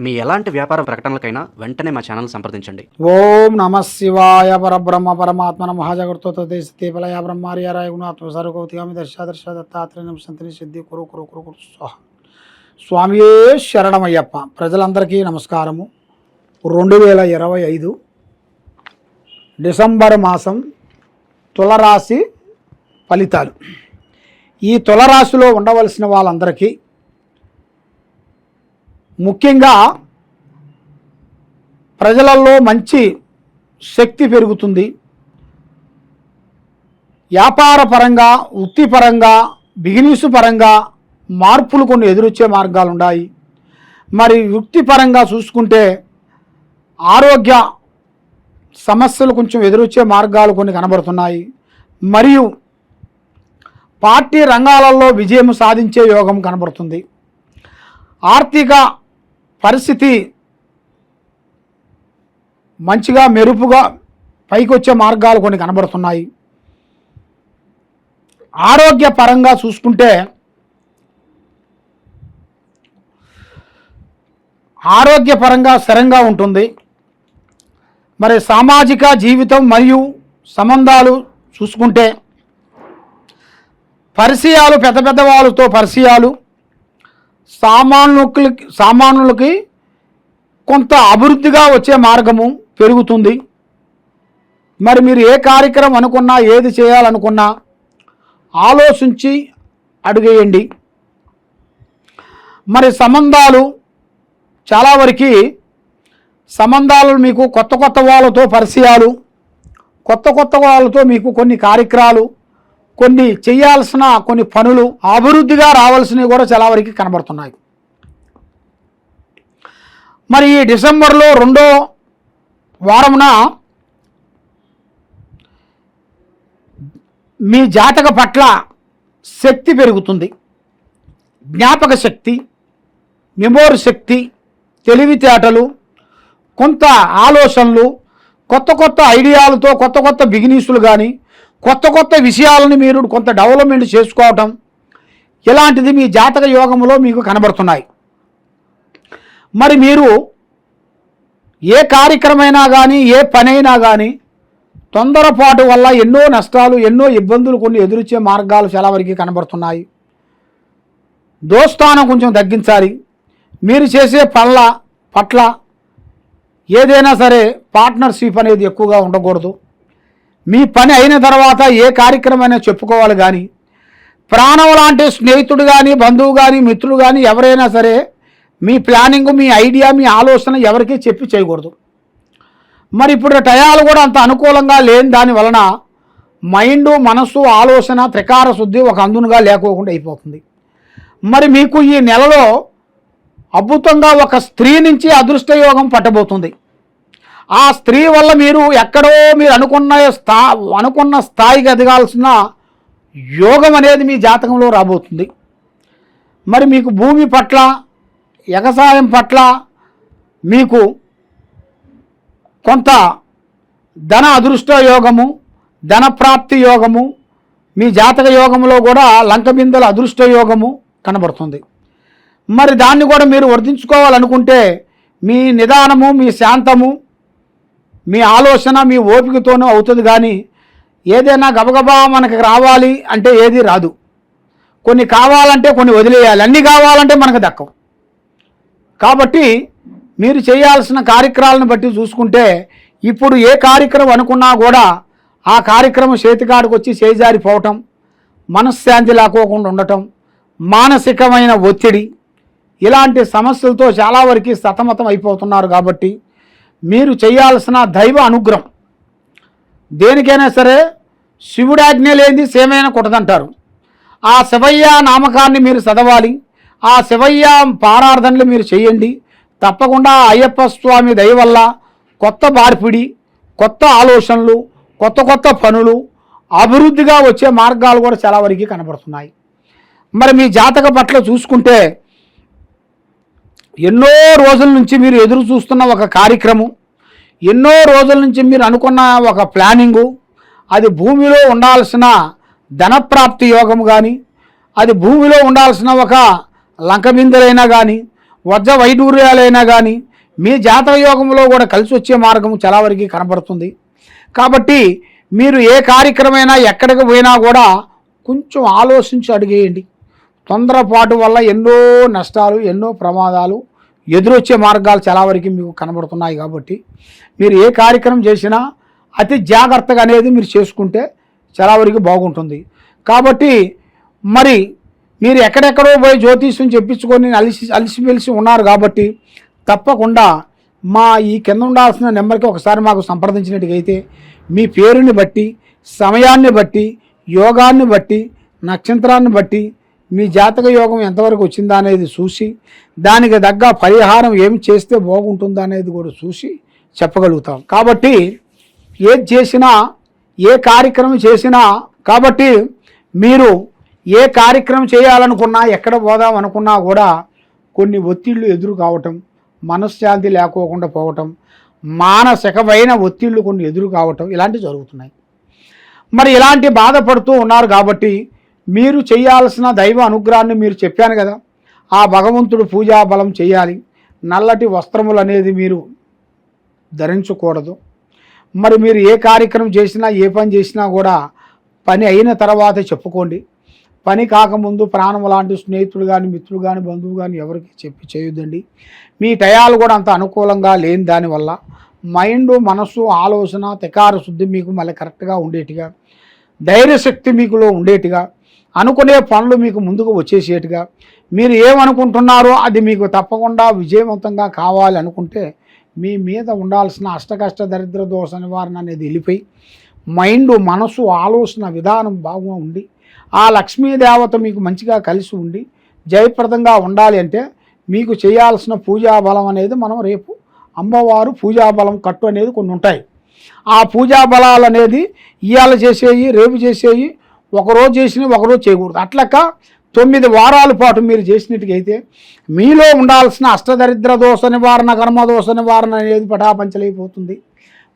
మీ ఎలాంటి వ్యాపార ప్రకటనలకైనా వెంటనే మా ఛానల్ సంప్రదించండి. ఓం నమ శివాయ పరబ్రహ్మ పరమాత్మ మహాజగర్తో దేశీపలయ బ్రహ్మార్యారాయ గుణాత్మ సర్వగౌతిగామి దర్శ దర్శ దత్తాత్రేయం సంతిని సిద్ధి కురు కురు కురు కురు స్వాహ. స్వామియే శరణమయ్యప్ప. ప్రజలందరికీ నమస్కారము. రెండు వేల ఇరవై ఐదు డిసెంబర్ మాసం తులరాశి ఫలితాలు. ఈ తులరాశిలో ఉండవలసిన వాళ్ళందరికీ ముఖ్యంగా ప్రజలలో మంచి శక్తి పెరుగుతుంది. వ్యాపార పరంగా వృత్తిపరంగా బిజినెస్ పరంగా మార్పులు కొన్ని ఎదురొచ్చే మార్గాలు ఉన్నాయి మరి వృత్తిపరంగా చూసుకుంటే ఆరోగ్య సమస్యలు కొంచెం ఎదురొచ్చే మార్గాలు కొన్ని కనబడుతున్నాయి. మరియు పార్టీ రంగాలలో విజయం సాధించే యోగం కనబడుతుంది. ఆర్థిక పరిస్థితి మంచిగా మెరుపుగా పైకి వచ్చే మార్గాలు కొన్ని కనబడుతున్నాయి. ఆరోగ్యపరంగా చూసుకుంటే ఆరోగ్యపరంగా స్థిరంగా ఉంటుంది. మరి సామాజిక జీవితం మరియు సంబంధాలు చూసుకుంటే పరిచయాలు పెద్ద పెద్ద వాళ్ళతో పరిచయాలు సామాన్యులకి సామాన్యులకి కొంత అభివృద్ధిగా వచ్చే మార్గము పెరుగుతుంది. మరి మీరు ఏ కార్యక్రమం అనుకున్నా ఏది చేయాలనుకున్నా ఆలోచించి అడిగేయండి. మరి సంబంధాలు చాలా వరకు సంబంధాలు మీకు కొత్త కొత్త వాళ్ళతో పరిచయాలు కొత్త కొత్త వాళ్ళతో మీకు కొన్ని కార్యక్రమాలు కొన్ని చేయాల్సిన కొన్ని పనులు అభివృద్ధిగా రావాల్సినవి కూడా చాలా వరకు కనబడుతున్నాయి. మరి ఈ డిసెంబర్లో రెండో వారమున మీ జాతక పట్ల శక్తి పెరుగుతుంది. జ్ఞాపక శక్తి మెమోరీ శక్తి తెలివితేటలు కొంత ఆలోచనలు కొత్త కొత్త ఐడియాలతో కొత్త కొత్త బిజినెస్లు కానీ కొత్త కొత్త విషయాలను మీరు కొంత డెవలప్మెంట్ చేసుకోవటం ఇలాంటిది మీ జాతక యోగంలో మీకు కనబడుతున్నాయి. మరి మీరు ఏ కార్యక్రమైనా కానీ ఏ పనైనా కానీ తొందరపాటు వల్ల ఎన్నో నష్టాలు ఎన్నో ఇబ్బందులు కొన్ని ఎదురొచ్చే మార్గాలు చాలా వరకు కనబడుతున్నాయి. దోస్తానం కొంచెం తగ్గించాలి. మీరు చేసే పనుల పట్ల ఏదైనా సరే పార్ట్నర్షిప్ అనేది ఎక్కువగా ఉండకూడదు. మీ పని అయిన తర్వాత ఏ కార్యక్రమమైనా చెప్పుకోవాలి కానీ ప్రాణం లాంటి స్నేహితుడు కానీ బంధువు కానీ మిత్రుడు కానీ ఎవరైనా సరే మీ ప్లానింగ్ మీ ఐడియా మీ ఆలోచన ఎవరికీ చెప్పి చేయకూడదు. మరి ఇప్పుడు టయాలు కూడా అంత అనుకూలంగా లేని దాని వలన మైండ్ మనస్సు ఆలోచన త్రికార శుద్ధి ఒక అందునుగా లేకోకుండా అయిపోతుంది. మరి మీకు ఈ నెలలో అద్భుతంగా ఒక స్త్రీ నుంచి అదృష్టయోగం పట్టబోతుంది. ఆ స్త్రీ వల్ల మీరు ఎక్కడో మీరు అనుకున్న స్థా అనుకున్న స్థాయికి ఎదగాల్సిన యోగం అనేది మీ జాతకంలో రాబోతుంది. మరి మీకు భూమి పట్ల ఎగసాయం పట్ల మీకు కొంత ధన అదృష్ట యోగము ధన ప్రాప్తి యోగము మీ జాతక యోగంలో కూడా లంకబిందల అదృష్ట యోగము కనబడుతుంది. మరి దాన్ని కూడా మీరు వర్ధించుకోవాలనుకుంటే మీ నిదానము మీ శాంతము మీ ఆలోచన మీ ఓపికతోనూ అవుతుంది కానీ ఏదైనా గబగబా మనకి రావాలి అంటే ఏది రాదు. కొన్ని కావాలంటే కొన్ని వదిలేయాలి. అన్నీ కావాలంటే మనకు దక్కవు. కాబట్టి మీరు చేయాల్సిన కార్యక్రమాలను బట్టి చూసుకుంటే ఇప్పుడు ఏ కార్యక్రమం అనుకున్నా కూడా ఆ కార్యక్రమం చేతికాడికి వచ్చి చేజారిపోవటం మనశ్శాంతి లేకోకుండా ఉండటం మానసికమైన ఒత్తిడి ఇలాంటి సమస్యలతో చాలా వరకు సతమతం అయిపోతున్నారు కాబట్టి మీరు చేయాల్సిన దైవ అనుగ్రహం. దేనికైనా సరే శివుడాజ్ఞ లేనిది సేమైన కొట్టదంటారు. ఆ శివయ్య నామకాన్ని మీరు చదవాలి. ఆ శివయ్య పారార్థనలు మీరు చేయండి. తప్పకుండా అయ్యప్ప స్వామి దయ వల్ల కొత్త మార్పిడి కొత్త ఆలోచనలు కొత్త కొత్త పనులు అభివృద్ధిగా వచ్చే మార్గాలు కూడా చాలా వరకు కనబడుతున్నాయి. మరి మీ జాతక పట్ల చూసుకుంటే ఎన్నో రోజుల నుంచి మీరు ఎదురు చూస్తున్న ఒక కార్యక్రమం ఎన్నో రోజుల నుంచి మీరు అనుకున్న ఒక ప్లానింగు అది భూమిలో ఉండాల్సిన ధనప్రాప్తి యోగం కానీ అది భూమిలో ఉండాల్సిన ఒక లంకబిందులైనా కానీ వజ్ర వైడూర్యాలైనా కానీ మీ జాతక యోగంలో కూడా కలిసి వచ్చే మార్గం చాలా వరకు కనబడుతుంది. కాబట్టి మీరు ఏ కార్యక్రమైనా ఎక్కడికి పోయినా కూడా కొంచెం ఆలోచించి అడిగేయండి. తొందరపాటు వల్ల ఎన్నో నష్టాలు ఎన్నో ప్రమాదాలు ఎదురొచ్చే మార్గాలు చాలా వరకు మీకు కనబడుతున్నాయి కాబట్టి మీరు ఏ కార్యక్రమం చేసినా అతి జాగ్రత్తగా అనేది మీరు చేసుకుంటే చాలా వరకు బాగుంటుంది. కాబట్టి మరి మీరు ఎక్కడెక్కడో పోయి జ్యోతిష్యం చెప్పించుకొని అలిసి అలిసిమెలిసి ఉన్నారు కాబట్టి తప్పకుండా మా ఈ కింద ఉండాల్సిన నెంబర్కి ఒకసారి మాకు సంప్రదించినట్టుగైతే మీ పేరుని బట్టి సమయాన్ని బట్టి యోగాన్ని బట్టి నక్షత్రాన్ని బట్టి మీ జాతక యోగం ఎంతవరకు వచ్చిందా అనేది చూసి దానికి తగ్గ పరిహారం ఏమి చేస్తే బాగుంటుందా అనేది కూడా చూసి చెప్పగలుగుతాం. కాబట్టి ఏది చేసినా ఏ కార్యక్రమం చేసినా కాబట్టి మీరు ఏ కార్యక్రమం చేయాలనుకున్నా ఎక్కడ పోదాం అనుకున్నా కూడా కొన్ని ఒత్తిళ్ళు ఎదురు కావటం మనశ్శాంతి లేకోకుండా పోవటం మానసికమైన ఒత్తిళ్ళు కొన్ని ఎదురు కావటం ఇలాంటివి జరుగుతున్నాయి. మరి ఇలాంటి బాధపడుతూ ఉన్నారు కాబట్టి మీరు చేయాల్సిన దైవ అనుగ్రహాన్ని మీరు చెప్పాను కదా ఆ భగవంతుడు పూజా బలం చేయాలి. నల్లటి వస్త్రములు అనేది మీరు ధరించకూడదు. మరి మీరు ఏ కార్యక్రమం చేసినా ఏ పని చేసినా కూడా పని అయిన తర్వాత చెప్పుకోండి. పని కాకముందు ప్రాణం లాంటి స్నేహితుడు కానీ మిత్రుడు కానీ బంధువు కానీ ఎవరికి చెప్పి చేయొద్దండి. మీ టయాలు కూడా అంత అనుకూలంగా లేని దానివల్ల మైండ్ మనస్సు ఆలోచన తెకార శుద్ధి మీకు మళ్ళీ కరెక్ట్గా ఉండేట్టుగా ధైర్యశక్తి మీకులో ఉండేట్టుగా అనుకునే పనులు మీకు ముందుకు వచ్చేసేట్టుగా. మీరు ఏమనుకుంటున్నారో అది మీకు తప్పకుండా విజయవంతంగా కావాలి అనుకుంటే మీ మీద ఉండాల్సిన అష్టకష్ట దరిద్ర దోష నివారణ అనేది వెళ్ళిపోయి మైండ్ మనసు ఆలోచన విధానం బాగా ఉండి ఆ లక్ష్మీదేవత మీకు మంచిగా కలిసి ఉండి జయప్రదంగా ఉండాలి అంటే మీకు చేయాల్సిన పూజా బలం అనేది మనం రేపు అమ్మవారు పూజా బలం కట్టు అనేది కొన్ని ఉంటాయి. ఆ పూజా బలాలు అనేది ఇవాళ చేసేవి రేపు చేసేవి ఒకరోజు చేసినవి ఒకరోజు చేయకూడదు. అట్లక తొమ్మిది వారాల పాటు మీరు చేసినట్టుకైతే మీలో ఉండాల్సిన అష్టదరిద్ర దోష నివారణ కర్మదోష నివారణ అనేది పటాపంచలైపోతుంది.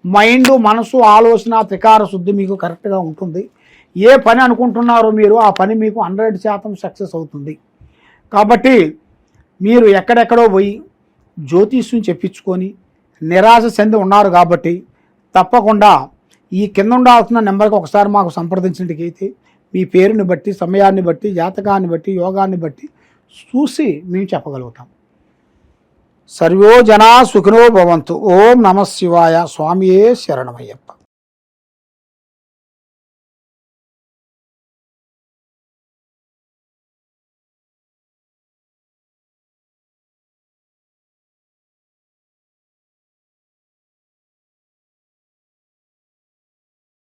మైండ్ మనసు ఆలోచన త్రికార శుద్ధి మీకు కరెక్ట్గా ఉంటుంది. ఏ పని అనుకుంటున్నారో మీరు ఆ పని మీకు హండ్రెడ్ శాతం సక్సెస్ అవుతుంది. కాబట్టి మీరు ఎక్కడెక్కడో పోయి జ్యోతిష్యం చెప్పించుకొని నిరాశ చెంది ఉన్నారు కాబట్టి తప్పకుండా ఈ కింద ఉండాల్సిన నెంబర్కి ఒకసారి మాకు సంప్రదించినట్టుకైతే మీ పేరుని బట్టి సమయాన్ని బట్టి జాతకాన్ని బట్టి యోగాన్ని బట్టి చూసి మేము చెప్పగలుగుతాం. సర్వో జనా సుఖినో భవంతు. ఓం నమ శివాయ. స్వామియే శరణమయ్యప్ప.